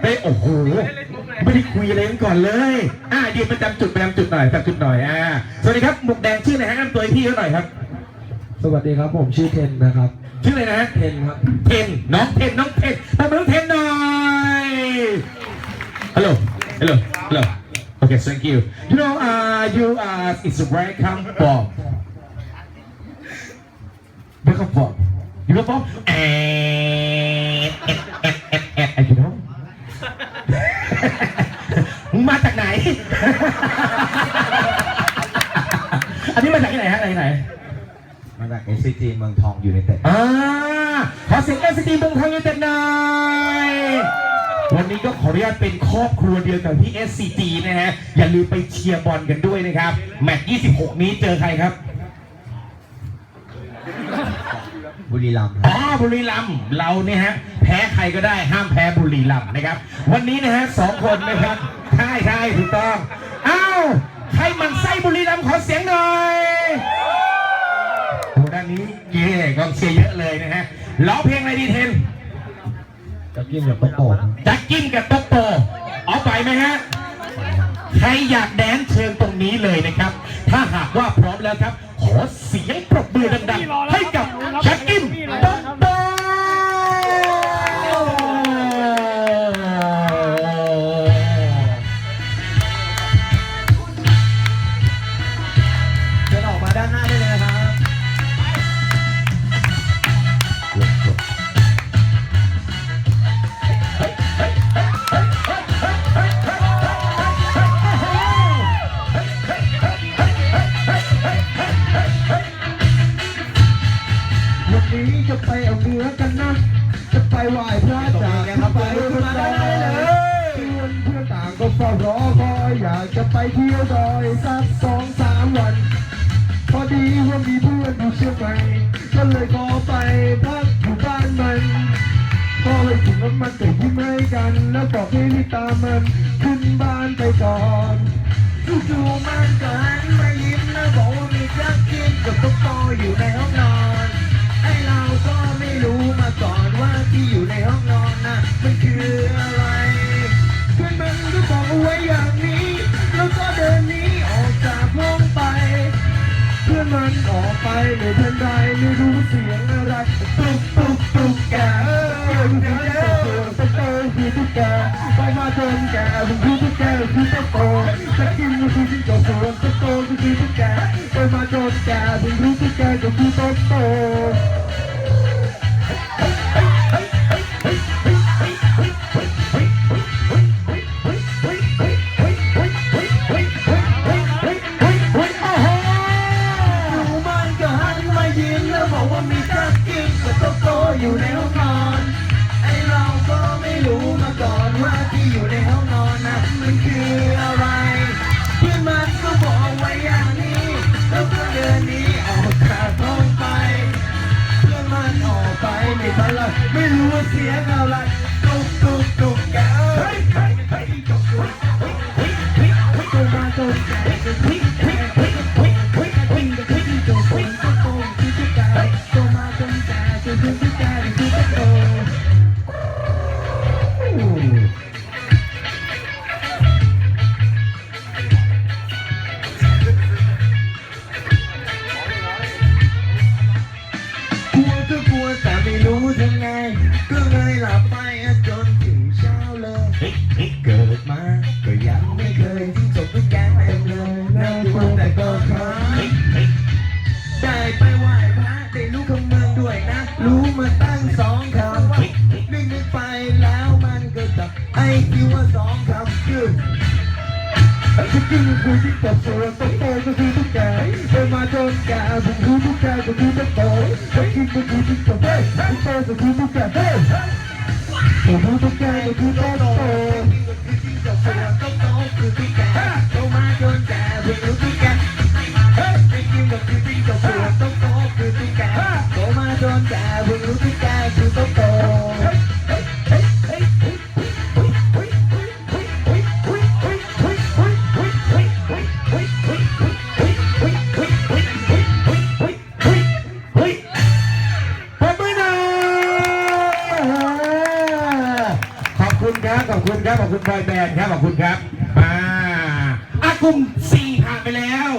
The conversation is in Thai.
ไปโอ้โหไม่ได้คุยอะไรกันก่อนเลย อ่ายืนประจำจุดประจำจุดหน่อยประจำจุดหน่อยอ่าสวัสดีครับหมวกแดงชื่ออะไรฮะแนะนำตัวให้พี่เขาหน่อยครับ สวัสดีครับผมชื่อเทนนะครับ ชื่ออะไรนะฮะเทนครับเทนน้องเทนน้องเทนทำไมน้องเทนหน่อย Hello Hello Hello Okay thank you You know uh you uh is welcome from welcome from You know from and and and and and you know มึงมาจากไหน อันนี้มาจากที่ไหนฮะไหนไหนมาจาก SCG เมืองทองยูไนเต็ดอ่าขอเสียงเอสดีเมืองทองยูไนเต็ดหน่อยวันนี้ก็ขออนุญาตเป็นครอบครัวเดียวกับพี่ SCG นะฮะ อย่าลืมไปเชียร์บอลกันด้วยนะครับ แมตช์26 นี้เจอใครครับ บุรีรัมย์อ๋อบุรีรัมย์เราเนี่ยฮะแพ้ใครก็ได้ห้ามแพ้บุรีรัมย์นะครับ วันนี้นะฮะสองคนนะครับใช่ใช่ถูกต้องอ้าวใครหมันไส้บุรีรัมย์ขอเสียงหน่อยโอ้ด้านนี้เย่กองเชียร์เยอะเลยนะฮะร้องเพลงอะไรดีเทนกับยิ่งกับโต๊ะโตครับจักกิ้งกับโต๊ะโตเอาไปไหมฮะใครอยากแดนเชิญตรงนี้เลยนะครับ ถ้าหากว่าพร้อมแล้วครับ ขอเสียงปรบมือดังๆ ไปไหว้พระจากไปมาได้เลยเพื่อนเพื่อนต่างก็เฝ้ารอคอยอยากจะไปเที่ยวดอยสักสองสามวัน พอดีว่ามีเพื่อนอยู่เชียงใหม่ก็เลยขอไปพักอยู่บ้านมันพอไปถึงรถมันก็ยิ้มให้กัน แล้วบอกให้รีบตามมันขึ้นบ้านไปก่อนจู่ๆมันก็หันมายิ้มแล้วบอกว่ามีจักกินกับตุ๊กตอ ไปไม่เป็นไรไม่รู้เสียงอะไรตุ๊กตุ๊กตุ๊กแกเออตุ๊กแกตุ๊กแกคือตุ๊กแกไปมาจนแกผมคือตุ๊กแกคือตุ๊กโตจะกินก็คือจิ้งจกส่วนตุ๊กโตก็คือตุ๊กแกไปมาจนแกผมรู้ตุ๊กแกก็คือตุ๊กโต อยู่ในห้องนอน ไอเราก็ไม่รู้มาก่อนว่าที่อยู่ในห้องนอนนะมันคืออะไร เพื่อนมันก็บอกไว้อย่างนี้ แล้วก็เดินหนีออกจากห้องไป เพื่อนมันออกไปไม่ทันไรไม่รู้ว่าเสียงอะไร เฮ้ยเกิดมาก็ยังไม่เคยทิ้งจบทุกแกงเต็มเลยน่ากลัวแต่ก็ครั้งได้ไปไหว้พระได้รู้คำเมืองด้วยนะ รู้มาตั้งสองคำนึกนึกไปแล้วมันก็จับไอ้ที่ว่าสองคำคือทุกทีคือที่ตบตัวตบโตก็คือทุกแกเดินมาจนแกผมคือทุกแก่ก็คือตบโตทุกทีก็คือที่ตบเฮ้ยทุกโตก็คือทุกแกเฮ้ย ผมต้องการคือต้องโต ครับขอบคุณครับขอบคุณบอยแบนด์ครับขอบคุณครับมาอากลุ่มสี่ผ่านไปแล้ว